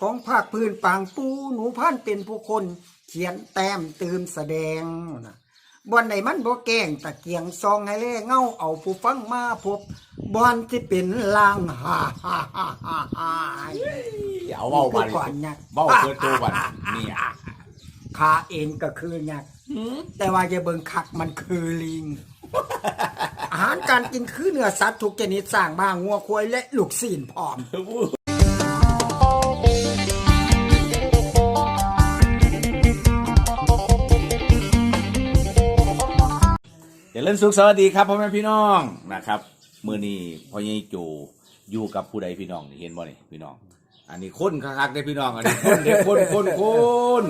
ของภาคพื้นปางปูหนูพันเป็นผู้คน เขียนแต้มตื่มแสดงนะบอนไหนมันบ่แกงตะเกียงซองให้แล่เงาเอาผู้ฟังมาพบบอนที่เป็นลางฮ่าฮ่าฮ่าฮ่าฮ่าเอาเว้าบัดคือก่อนเนี่ยเว้าเกิดตัวบัดเนี่ยขาเองก็คือหยักแต่ว่าจะเบิ่งคักมันคือลิง อาหารการกินคือเนื้อสัตว์ทุกชนิดสร้างบ้างงัวควายและลูกศีลพร้อม เดี๋ยวเล่นสุขสวัสดีครับพ่อแม่พี่น้องนะครับมื้อนี้พ่อใหญ่จูอยู่กับผู้ใดพี่น้องนี่เห็นบ่นี่พี่น้อง อันนี้คนคักๆเด้อพี่น้องอันนี้คนเด้อคนคนคน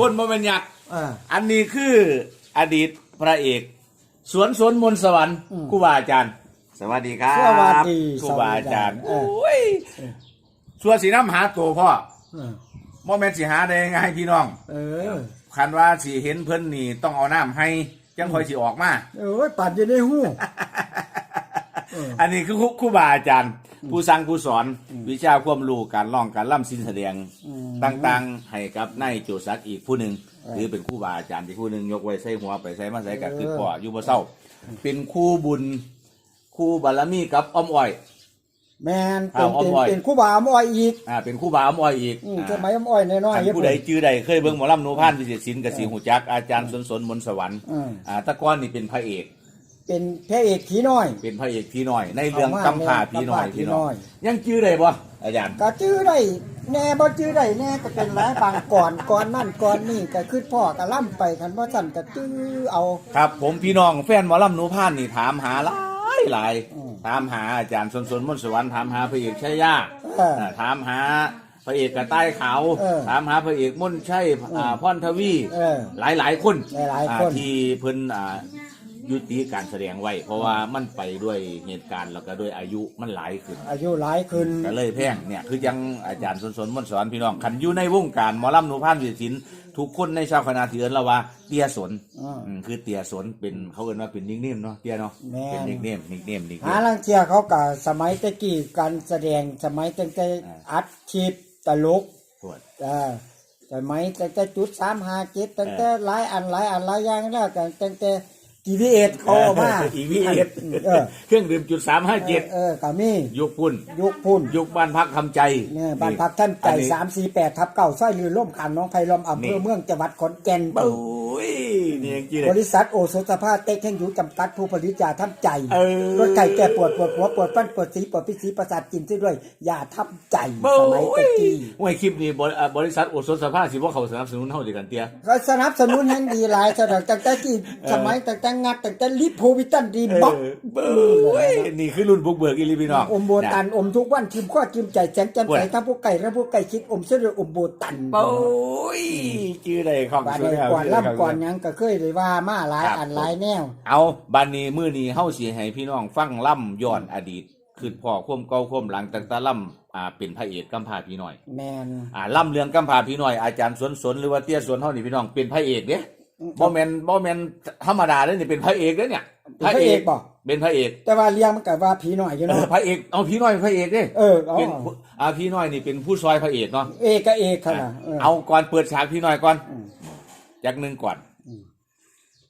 คนบ่แม่นยักษ์เอออันนี้คืออดีตพระเอก สวนสวนมนต์สวรรค์ครูบาอาจารย์ สวัสดีครับสวัสดีครูบาอาจารย์เออโอ้ยส่วนสีน้ำหาตัวพ่อเออบ่แม่นสิหาได้ง่ายพี่น้องเออ คันว่าสิเห็นเพิ่นนี่ต้องเอาน้ำให้ จังค่อยสิออกมา เออปัดอยู่ในหูเอออันนี้คือครูครูบาอาจารย์ ผู้สั่งผู้สอนวิชาความรู้การร้องการล่ำสินแสดงต่างๆ ให้กับนายโจซักอีกผู้หนึ่งหรือเป็นครูบาอาจารย์ที่ผู้หนึ่งยกไว้ใส่หัวไปใส่มาใส่กับคือพ่ออยู่บ่เศร้า เป็นครูบุญครูบารมีกับอ้อมอ้อย แมนอ้าเป็นวอ้อมอ้อย เป็นเป็นคู่บ่าวอ้อมอ้อยอีกอ่าเป็นครูบาอ้อมอ้อยอีกอืมอ่า สมัยอ้อมอ้อยน้อยท่านๆเยอะผู้ใดจื้อใดเคยเบิ่งหมอลำโนพานวิเศษศิลป์กับสีหูจักอาจารย์สนสนมนต์สวรรค์อืม อ่าแตะก้อนนี่เป็นพระเอกเป็นพระเอกขี้น้อย เป็นพระเอกพี่น้อย ในเรื่องเอามากำพร้าพี่น้อยกำพร้าพี่น้อยพี่น้อยยังจื้อได้บ่อาจารย์ก็จื้อได้แน่บ่จื้อได้แน่ก็เป็นหลายบางก่อนก่อนนั่นก่อนนี่ก็คือพ่อก็ล่ำไปคันว่าสั่นก็จื้อเอา ครับ ผมพี่น้องแฟนหมอลำโนพานนี่ถามหาหลาย หลายอืมถามหาอาจารย์สนสนมนต์สวรรค์ถามหาพระเอกชัยยาเออ ถามหาพระเอกกระต่ายขาวเออถามหาพระเอกมนต์ชัยอ่าพรทวีเออหลายหลายๆคนหลายๆอ่คน ที่เพิ่นอ่ายุติการแสดงไว้ เพราะว่ามันไปด้วยเหตุการณ์แล้วก็ด้วยอายุมันหลายขึ้น อายุหลายขึ้น ก็เลยแพงเนี่ยคือยังอาจารย์สนสนมนต์สอนพี่น้องขันอยู่ในวงการหมอลำหนูพานวิศิลป์ ทุกคนในชาวคณะถือเราว่าเตียสนอืมอืมคือเตียสนเป็นเขาเรียกว่าเป็นนิกเนมเนาะเตียเนาะแม่น เป็นนิกเนมนิกเนมนิกเนหาม ลังเทียเขาก็สมัยตะกี้การแสดงสมัยตั้งแต่อ่า อัดคลิปตลกปวด เออสมัยตั้งแต่จุดสามห้าเจ็ดตั้งแต่หลายอันหลายอันหลายอย่างแล้วกันตั้งแต่ กีวีเอ็ดเขาเอามาอีวีเอสเออเครื่องดื่มจุดสามห้าเจ็ดเออก็มียุคพุ่นยุคพุ่นยุคบ้านพักทำใจเนี่ยบ้านพักท่านใจอันี้สามสี่แปดทับเก้าสร้อยลือร่มขามน้องไผ่ลมอำเภนี่อเมืองจังหวัดขอนแก่นโอ้ยนี่ยังจีเลบยริษัทโอโซสภาเต็กแห่งอยู่จำกัดผู้ผลิตยาทำใจเออรถไก่แก่ปวดปวดหัวปวดปั้นปวดสีปวดพิษสีประสาทกินซิด้วย ยาทำใจโอ้สมัยตะกี้ยโอ้ยคลิปนี้บริอ่าบริษัทโอโซนสภาสิว่าเขาสนับสนุนเท่าเดียวกันเตียก็สนับสนุนแห่งดีหลายสำหรับตั้งแต่ที่สมัยตั้งแต่งัดตั้งแต่ลิโพวิตันดีบ็อกเออเบ้ยนี่คือรุ่นบุกเบิกอีหลีพี่น้อง อมโบตันอมทุกวันทิมข้อทิมใจแสนแจ่มใสทั้งพวกไก่และพวกไก่คิดอมเสด็จอมโบตัน โอ้ยจื้อได้ของบาดสุดนี้แล้วก่อนล่ำก่อนหยังก็เคยได้ว่ามาหลายอันหลายแนว เอาบานนี้มื้อนี้เฮาสิให้พี่น้องฟังล่ำย้อนอดีตคือพ่อความเก่าความหลังตั้งแต่ล่ำอ่าเป็นพระเอกกำพร้าพี่น้อย แมนอ่าล่ำเรื่องกำพร้าพี่น้อยอาจารย์สวนสนหรือว่าเตี้ยสวนเฮานี่พี่น้องเป็นพระเอกเด้บ่แม่นบ่แม่นธรรมดาเด้นี่เป็นพระเอกเด้เนี่ยเป็นพระเอกบ่เป็นพระเอกแต่ว่าเลี้ยงมันก็ว่าผีหน่อยอยู่เอเนาะอพระเอกเอาพี่น้อยเป็นพระเอกเด้เอออ๋อเป็นผู้อ่าพี่น้อยนี่เป็นผู้ซอยพระเอกเนาะ เอกก็เอกขนาดเอาก่อนเปิดฉากพี่น้อยก่อนอืมจักหนึงก่อน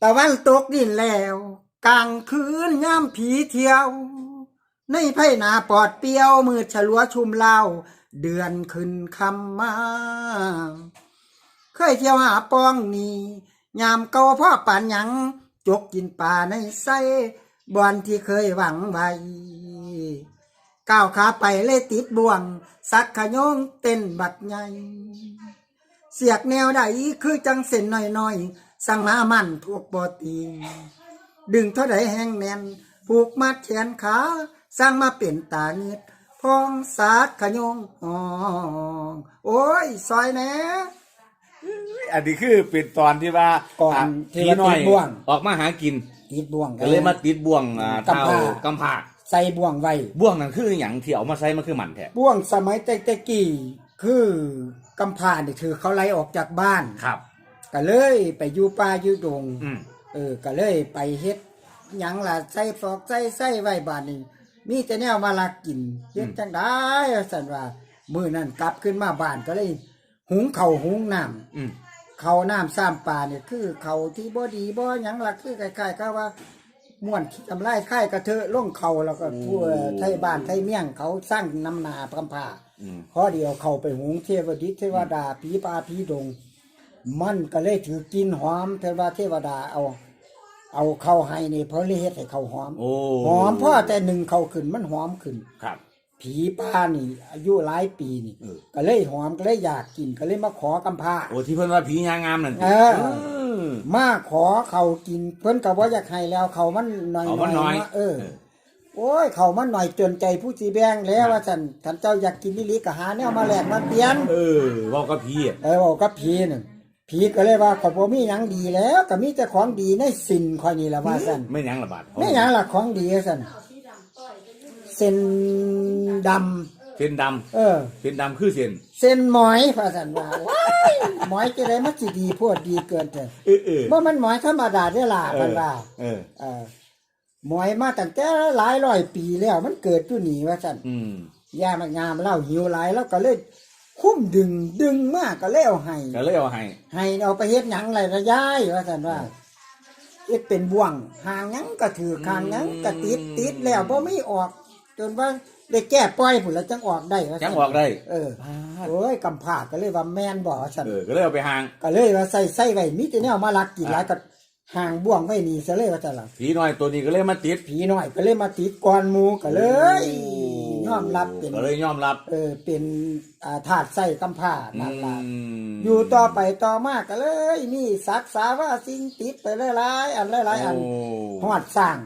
ตะวันตกดินแล้วกลางคืนย่ามผีเที่ยว ในไพ่นาปอดเปียวมืดฉลัวชุมเล่าเดือนขึ้นคำมาเคยเที่ยวหาปองนี่ยามเก่าพ่อป่านหยัง จกกินป่าในไส้บอนที่เคยหวังไว้ก้าวขาไปเลยติดบ่วง สักขยงเต้นบักใหญ่เสียกแนวใดคือจังเส้นหน้อยๆ สั่งมามันทุกบอตีนดึงเท่าใดแห้งแน่นผูกมัดแขนขาสร้างมาเป็นตาเงืดพองสาดขยงอ๋อโอ้ยซอยแหน่ อันนี้คือเป็นตอนที่ว่าก่อนอะที่พี่ว่าน้อยติดบ่วง ออกมาหากินติดบ่วงก็เลยมาติดบ่วงอ่าเท้ากำพร้ากำผาใส่บ่วงไว้ บ่วงนั่นคืออย่างที่เอามาใส่มันคือหมันแท้บ่วงสมัยแต่แต่กี้คือกำพร้านี่คือเขาไล่ออกจากบ้าน ครับ ก็เลยไปอยู่ป่าอยู่ดง อืมเออก็เลยไปเฮ็ดหยังล่ะใส่ฟอกใส่ใส่ไว้บาดนี้ มีแต่แนวมาลักกินเฮ็ดจังได้สันว่ามื้อนั้นกลับขึ้นมาบ้านก็เลย หุงข้าวหุงน้ำ อืม เขาวน้ำซ้ำปลาเนี่ยคือเขาที่บ่ดีบ่หยังล่ะคือคล้ายๆก็ว่าม่วนทำลายค่ายกระเทอะลงเขาแล้วก็ผู้เอ่อไทยบ้านไทยเมี่ยงเขาสร้างน้ำนาพำพาอืมพอเดียวเขาไปหุงเทวดิษเทวดาผีปลาผีดง มันก็เลยถือกินหอมเทวดาเทวดาเอา เอาเข้าให้นี่เพราะเลยเฮ็ดให้เขาหอมโอ้หอมพ่อแต่หนึ่งเขาขึ้นมันหอมขึ้น ครับ ผีป้านี่ อายุหลายปีนี่ เออ ก็เลยหอมก็เลยอยากกินก็เลยมาขอกำพร้า โอ้ที่เพิ่นว่าผียางงามนั่นเออ ม มาขอเขากิน เพิ่นก็บ่อยากให้แล้วเขามันหน่อยเอามันน้อยเออ โอ้ยเขามันหน่อยจนใจผู้สีแบงแล้วว่าฉันท่านเจ้าอยากกินนิลิก็หาแนวมาแลกมาเปลี่ยน เออเว้ากับผีอะ เออบอกกับผีนึง ผีก็เลยว่าขอยบ่มีหยังดีแล้ว ก็มีแต่ของดีในสินข่อยนี่ล่ะว่าซั่นไม่หยังละบาดไม่หยังล่ะของดีว่าซั่นเส้นดำเส้นดำเออ เส้นดำคือเส้นเส้นหมอยว่าซั่นว่าว้ายหมอยจะได้มันสิดีโพดดีเกินเถอะเออเออบ่มันหมอยธรรมดาเด้อล่ะเอเพิ่อนว่าเออเออหมอยมาตั้งแต่หลายร้อยปีแล้ว มันเกิดอยู่นี่ว่าซั่นอืมย่ามางามเล่าหิวหลายแล้วก็เลย คุ้มดึงดึงมากก็เลยเอาให้ก็เลยเอาให้ ให้เอาไปเฮ็ดหยังไรระยายว่าซั่นว่าเฮ็ดเป็นบ่วงหางหยังก็ถือหางหยังก็ติดติดแล้วบ่มีออก จนว่าได้แก้ปล่อยพุ่นแล้วจังออกได้ว่าจัซั่งนออกได้เออโอ้ยกำพร้าก็เลยว่าแม่นบ่ว่าซั่นเออก็เลยเอาไปหาง ก็เลยว่าใส่ใส่ไว้มีแต่แนวมาลักกินหลายก็หางบ่วงไว้นี่ซะเลยว่าซั่นล่ะผีน้อยตัวนี้ก็เลยมาติด ผีน้อยก็เลยมาติดก่อนหมู่ก็เลย ยอมรับเป็นก็เลยยอมรับเออเป็นอ่าธาตุใส่กำพร้านั่นล่ะมอยู่ต่อไปต่อมาก็เลย มีศักษาว่าสิ่งติดไปหลายๆอันหลายๆอันโฮอดสร้าง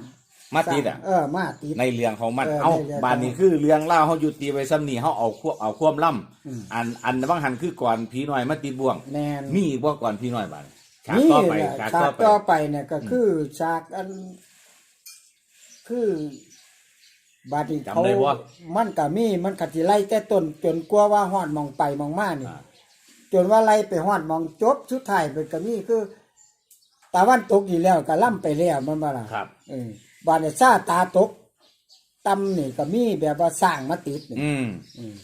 มาติดอะเออมาติดในเรื่องของมันเออเอ้าในเรื่องบานนี้คือเรื่องเล่าวเขาอยู่ตีไว้ซ้ำนี่เขาเอาควบเอาควบล่ำอันอันบางหันคือก่อนผีน้อยมาติดบ่วงแน่นมีอีกบ่ก่อนผีน้อยบานฉากนี่ต่อไปแหละฉากฉาต่อกไปต่อไปเนี่ยก็คือฉากอัน คือ บัดนี้เขาจำได้บ่ มันก็มีมันขัดสิไล่แต่ต้นจนกลัวว่าฮอดหมองไปหมองมานี่ อ่าจนว่าไล่ไปฮอดหมองจบสุดท้ายเป็นก็มีคือตะวันตกอยู่แล้วก็ล่ำไปแล้วมันบ่ล่ะครับ เออบานเนี่ยซาตาตกตำนี่ก็มีแบบว่าสร้างมาติดนี่อืมอืม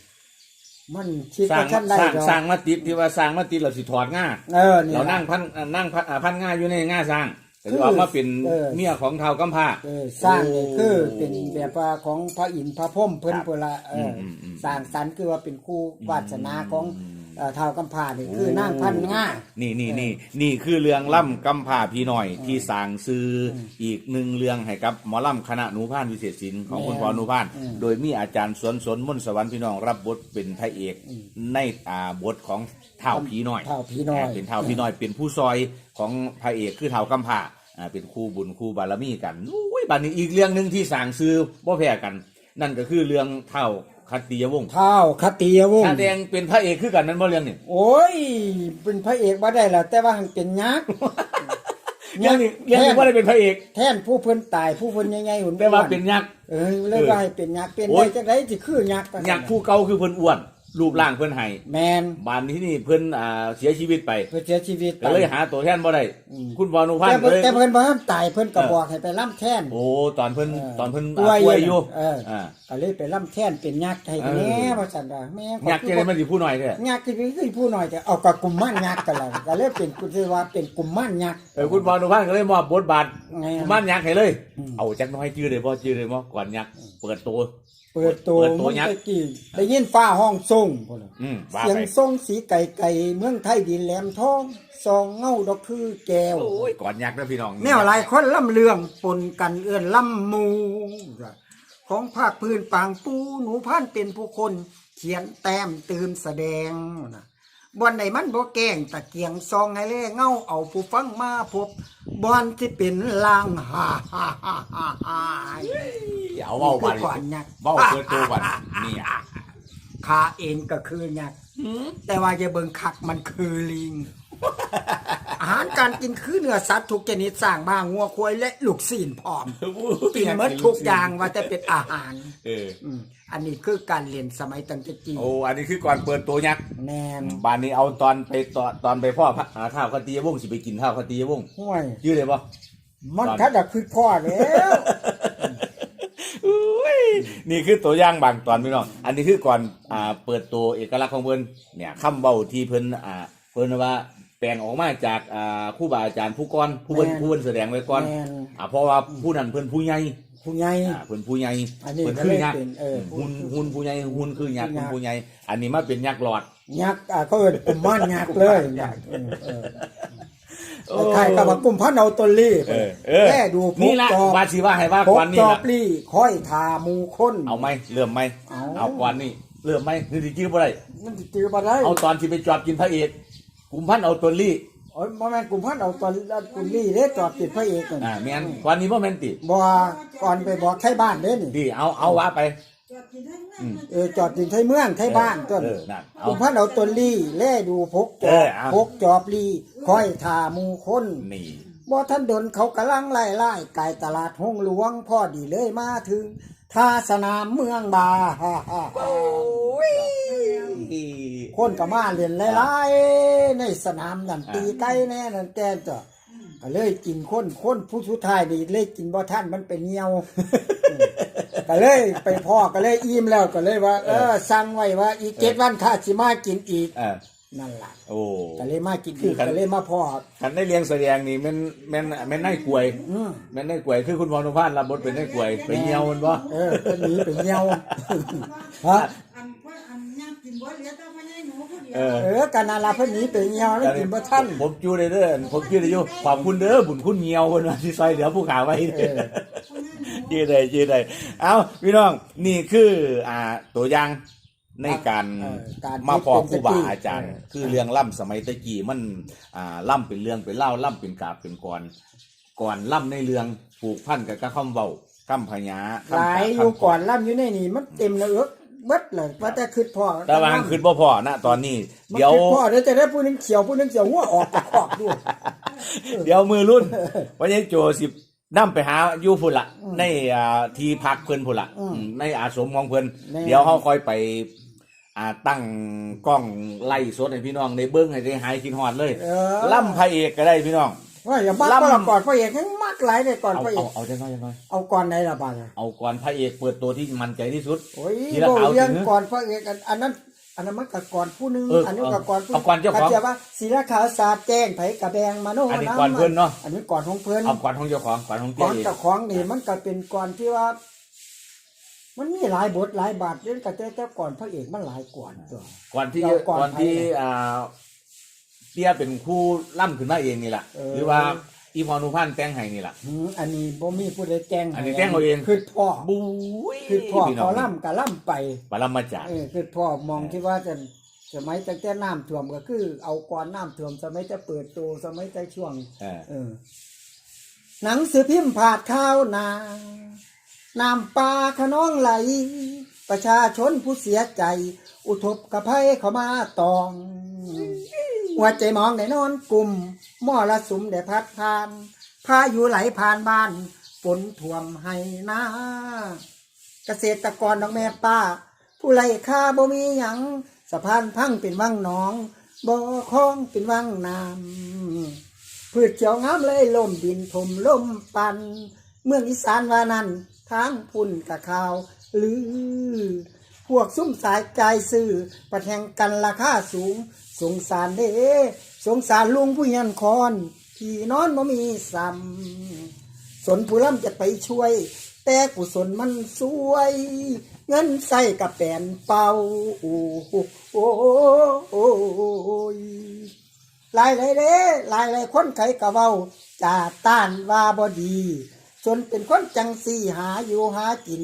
มันคิดสร้างว่าท่านได้สร้างดอกสร้างมาติดที่ว่าสร้างมาติดเราสิถอดง่าเออนี่เราล่ะนั่งพันอ่านั่งพันอ่าพันง่าอยู่ในง่าสร้าง แต่คือออกมาเป็นเออ เมียของเท้ากำพร้า เออสร้างนี่โอ้คือเป็นแบบว่าของพระอินทร์พระพรหมเพิ่นครับเพิ่นละเอออมอืม สร้างสรรค์คือว่าเป็นคู่วาสนาของอืมเอ่อท้าวกำพร้านี่คือนางพันง่า นี่นี่นี่นี่คือเรื่องล่ำกำพร้าพี่หน่อยที่สร้างซื้อออีกหนึ่งเรื่องให้กับหมอล่ำคณะหนูพานวิเศษศิลป์ของคุณพ่อหนูพาน อืม โดยมีอาจารย์สวนสนมนต์สวรรค์พี่น้องรับบทเป็นพระเอกในอ่าบทของเท่าผีน้อยท้าวผีน้อยาเป็นเท่าผีน้อย เป็นผู้ซอย ของพระเอกคือเท่ากำพร้าอ่าเป็นคู่บุญคู่บารมีกันอุ้ยบัดนี้อีกเรื่องหนึ่งที่สร้างซื้อบ่แพ้กัน นั่นก็คือเรื่องเท่าคัตติยวงศ์ท้าวคติยวงแสศ์ดงเป็นพระเอกคือกันนั้นบ่เรื่องนี่ โอ้ย เป็นพระเอกบ่ได้แล้วแต่ว่าหันเป็นยักษ์ เรื่องนี้เรื่องนี้ว่าได้เป็นพระเอก แทนผู้เพิ่นตายผู้เพิ่นใหญ่ๆหุ่นแต่ว่าเป็นยักษ์ เออเลยว่าให้เป็นยักษ์เป็นโอ้ได้ย จังไดสิคือยักษ์ปะยักษ์ผู้เก่าคือเพิ่นอ้วน รูปร่างเพิ่นให้แมนบานที่นี่เพิ่นอ่าเสียชีวิตไปเพื่อเสียชีวิตไปก็เลยหาตัวแทนบ่ได้อืมคุณบอนุพันแต่ธ์เพิ่นเลยแต่เพิ่นบ่ทันตายเพิ่นก็เออบอกให้ไปล่ำแท่นโอ้ตอนเพิ่นเออตอนเพิ่นป่วยป่วยอยู่เอออ่อ่าก็เลยไปล่ำแท่นเป็นยักษ์ให้เออแม่ว่าซั่นว่าแม่ขอยักษ์จะได้มันสิผู้น้อยแท้ยักษ์ที่เป็นคือผู้น้อยแต่เอากับกุมารยักษ์กันแล้วก็เลยเป็นกุว่าเป็นกุมารยักษ์เออคุณบอนุพันธ์ก็เลยมอบบทบาทไงบ้านยักษ์ให้เลยอืมเอาจักหน้อยชื่อเลยบ่ชื่อเลยบ่ก่อนยักษ์เปิดตัว เปิดตัวเปิดตัวมันยักษ์ตะกี้ได้ยินฟ้าห้องทรงพุ่นน่ะอืมว่าเสียงไปทรงสีไก่ไก่เมืองไทยดินแหลมทองซองเงาดอกคือแก้ว โอ้ยก่อนยักษ์นะพี่น้องแนวหลายคนล่ำเลืองปนกันเอื้อนล่ำหมูของภาคพื้นปางปูหนูพันเป็นผู้คน เขียนแต้มตื่นแสดงนะ บอนไหนมันบ่แกล้งตะเกียงซองให้เล่เงาเอาผู้ฟังมาพบบอนที่เป็นลางฮ่าฮ่าฮ่าฮ่าฮ่าเอาเว้าบัดก่อนยักษ์เว้าเปิดตัวบัดเนี่ยข้าเองก็คือยักษ์แต่ว่าจะเบิ่งคักมันคือลิง อาหารการกินคือเนื้อสัตว์ทุกชนิดสร้างบ้างงัวควายและลูกศีลพร้อมกินหมดทุกอย่างว่าแต่เป็นอาหารเอออืมอันนี้คือการเรียนสมัยตั้งแต่จีโอ้อันนี้คือก่อนเปิดตัวยักษ์แนนบ้านนี้เอาตอนไปตอนตอนไปพ่อพระหาข้าวคตียวงสิไปกินข้าวคตียวงห้วยชื่อเลยปะมันตอนคัดดักคือพ่อแล้วอุ้ยนี่คือตัวอย่างบางตอนพี่น้องอันนี้คือก่อนอ่าเปิดตัวเอกลักษณ์ของเพิ่นเนี่ยคำเบาที่เพิ่นอ่าเพิ่นว่าแปลงออกมาจากอ่าครูบาอาจารย์ผู้ก่อนผู้เพิ่น ผู้เพิ่นแสดงไว้ก่อนแม่นอ่าเพราะว่าผู้นั้นเพิ่นผู้ใหญ่ผู้ใหญ่อ่าเพิ่นผู้ใหญ่อันนี้เพิ่นก็คืเลอยยักษ์เป็นเออหุ่นหุ่นผู้ใหญ่หุ่นคือยักษ์ยัเป็นกษ์ผู้ใหญ่อันนี้มาเป็นยักษ์หลอดยักษ์อะเขาเอิ้นกลุ่มม่านยักษ์เลยยักษ์เออเออแล้วใครกับว่ากลุ่มพันเอาตนลี่เออเออแค่ดูพนี่กละจอบว่าสิว่าให้ว่าพกก่อนนี่จอละบลี่ค่อยทาหมูคนเอาไหมเริ่มไหมเอา เอาก่อนนี่เริ่มไหมนี่สิจื้อบ่ได้มันสิจือบ่ได้เอาตอนที่ไปจอบกินพระเอก กุมพันเอาตัวลี่โอ้ยบ่แม่นกลุ่มพันเอาตนกลุ่มลี่เด้จอบติดพระเอกนั่นอ่าแม่นก่อนนี้บ่แม่นติบ่ก่อนไปบอกไทบ้านเด้นี่ ดีเอาเอาว่าไปเออจอดติดไทเมืองไทบ้านต้นเออนั่นกเอาลุ่มพันเอาตนลี่แล่ดูพกจเออบอเอา พกจอบลี่ค่อยทาหมูคนนี่บ่ท่านดนเขากำลังไล่ไล่ไก่ตลาดห้องหลวงพ่อดีเลยมาถึง ท่าสนามเมืองบาฮ่าฮ่าฮ่าคนก็มาเล่นไล่ๆในสนามนั่นตีไก่แน่นั่นแต่จ้ะก็เลยกินคนคนผู้สุดท้ายนี่เลยกินบ่ท่านมันเป็นเหี่ยวก็เลยไปพ่อก็เลยอิ่มแล้วก็เลยว่า เออสั่งไว้ว่า อีกเจ็ดวันข้าสิมากินอีกเออ นั่นล่ะโอ้ก็เลยมากินคือีอกคันก็เลยมาพ่อคันได้เลี้ยงแสดงนี่แม่นแม่นแม่นนายกวยอืมแม่นนายกวยคือคุณพรนุพานรับบทเป็นนายกวยไปเหี่ยวมันบ่เออเป็นหนีเป็นเหี่ยวฮะอันว่าอันย่างกินบ่เหลือแต่ว่าให้หนูผู้เดียวเออเออการนาลาเพิ่นหนีเป็นเหี่ยวแล้วกินบ่ทันผมจูได้เด้อผมจูได้อยู่ขอบคุณเด้อบุญคุณเหี่ยวเพิ่นว่าสิซอยเหลือผู้ขาไว้เออชื่อใดชื่อใดเอาพี่น้องนี่คืออ่าตัวอย่าง ในการเออการมาพอคที่รูเป็นบาอาจารย์ เออ คือเรื่องล่ำสมัยตะกี้มันอ่าล่ำเป็นเรื่องเป็นเล่าล่ำเป็นกาบเป็นกรก่อนล่ำในเรื่องผูกพันกับกระคำเบาคำพญาหลายอยู่ก่อนล่ำอยู่ในนี่มันเต็มแล้วเอิกเบิดเลยว่าแต่คิดพ่อแต่ว่าคือบ่พอนะตอนนี้มันเดี๋ยวคิดพ่อเดี๋ยวจะได้ผู้หนึงเขียวผู้หนึงเขียวหัวออกจากคอกด้วย เดี๋ยวมือรุ่นวันนี้โจสิบนํไปหาอยู่พุ่นละในอ่าที่พักเพิ่นพุ่นละอืมในอาสมของเพิ่นแน่ เดี๋ยวเฮาค่อยไป อ่าตั้งกล้องไล่สดให้พี่น้องได้เบิ่งให้ได้หายคิดฮอดเลยเออล่ำพระเอกก็ได้พี่น้อง ว่าอย่าบ้าล่ำ ก็ก่อนพระเอกยังมักหลายเลยก่อนเอาพระเอเอากเอาจังน้อยจังน้อยเอาก่อนไหนล่ะบ้างเอาก่อนพระเอกเปิดตัวที่มันใจที่สุด โอ้ยทีละโบขาวเรียงถึงก่อนพระเอกอันอันนั้น อันนั้นมันก็ก่อนผู้หนึงเอออัอันนี้ก็ก่อนผู้เอาก่อนเจ้าของเจียว่าศิลขาวสาดแจ้งไผกระแบงมาโนอันนี้ำก่อนเพิ่นเนาะ อันนี้ก่อนของเพิ่น เอาก่อนของเจ้าของก่อนของก่เจ้าอนเอกเจ้าของนี่มันก็เป็นก่อนที่ว่า มันมีหลายบทหลายบาทเรื่องกระเจ้าเจ้าก่อนพระเอกมันหลายก่อนตัวก่อนที่เอาก่อนก่อนที่ไปเลยอ่าเตี้ยเป็นคู่ล่ำขึ้นมาเองนี่แหละเออหรือว่าอีพอนุพันธ์แต่งให้นี่แหละหืมอันนี้บ่มีผู้ใดแจ้งอันนี้แจ้งเอาเองคือพ่อบุ้ยคือพ่อพี่น้ขงอล่ำกะล่ำไปปรมาจารย์เออคือพ่อมองที่ว่าจะสมัยตั้งแต่น้ำท่วมก็คือ เอาก่อนน้ำท่วมสมัยจะเปิดตัวสมัยจะช่วงเออเออหนังสือพิมพ์ผาดข้าวนา น้ำปลาขน้องไหล ประชาชนผู้เสียใจ อุทบกระไพเข้ามาตอง หัวใจมองได้นอนกลุ่มมอละสุมได้พัดผ่าน พาอยุไหลผ่านบ้านฝนท่วมให้นาเกษตรกรดอกแม่ป้า ผู้ไร่ค่าบ่มีหยังสะพานพังเป็นวังหนองบ่อคลองเป็นวังน้ำพืชเขียวงามเลยล่มดินถมล่มปัน เมืองอีสานว่านั้น ทางพุ่นกะข่าวลือ พวกซุ้มสายใจายซื้อประแทงกันราคาสูง สงสารเด้สงสารลุงผู้ยันคอนที่นอนบ่มีซ้ำสนผู้ล่ำจะไปช่วย แต่กุศลมันสวย เงินใส่กับแปนเป่าโอ้โหโอ้โยหลายหลายเด้หลายหลายคนไขกะเว้าจ่าต้านว่าบ่ดี จนเป็นคนจังสี่หาอยู่หากิน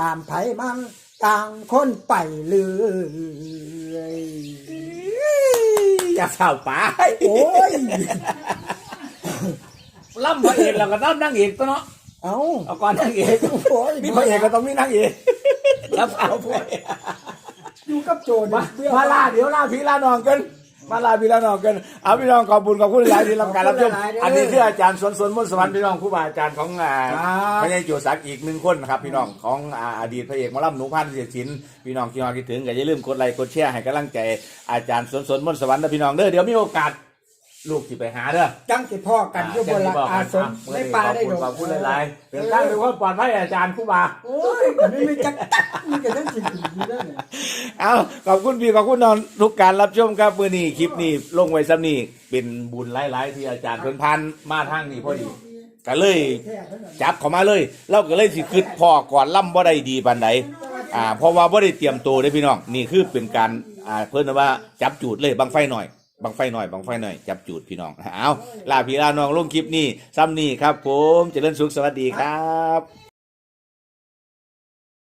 ตามไผมันต่างคนไปเลยอย่าเศร้าไปโอ้ยล่ำพระเอกแล้วก็ต้องนั่งเอกตัวเนาะเอาเอาก่อนนั่งเอกโอ้ยมีพระเอกก็ต้องมีนางเอกแล้วเอาไปอยู่กับโจรมาเบี้ยวมาลาเดี๋ยวลาพี่ลาน้องกัน มาลาพี่ลาน้องกันเอาพี่น้องขอบคุณขอบคุณหลายที่รับการรับชมอันนี้คืออาจารย์สวนสวนมนต์สวรรค์พี่น้องครูบาอาจารย์ของอ่าไม่ใช่โจสักอีกหนึ่งคนนะครับ พี่น้องของอ่าอดีตพระเอกหมอลำหนูพันธ์เสียชินพี่น้องที่มาคิดถึงก็อย่าลืมกดไลค์กดแชร์ให้กำลังใจอาจารย์สนสนมนต์สวรรค์นะพี่น้องเด้อเดี๋ยวมีโอกาส ลูกสิไปหาเด้อจังสิพ่อกันอยู่บนละอาสมในป่าได้ดอกขอบคุณหลายๆเดินทางด้วยความปลอดภัยอาจารย์ครูบาโอ้ยมันไม่มีจักตักมันก็จังสิอยู่อยู่ได้เนี่ยเอาขอบคุณพี่ขอบคุณนอนทุกการรับชมครับมื่อนี้คลิปนี้ลงไว้ซ้ำนี่เป็นบุญหลายๆที่อาจารย์เพิ่นพันมาทางนี้พอดีก็เลยแท้เท่านั้นจับเข้ามาเลย เราก็เลยสิคิดพ่อก่อนล่ำบ่ได้ดีปานใดอ่าเพราะว่าบ่ได้เตรียมตัวเด้อพี่น้องนี่คือเป็นการอ่าเพิ่นว่าจับจูดเลยบังไฟหน่อย บังไฟหน่อยบังไฟหน่อยจับจูดพี่น้องเอาลาพี่ลาน้องลงคลิปนี้ซ้ำนี่ครับ ผมเจริญสุขสวัสดีครับ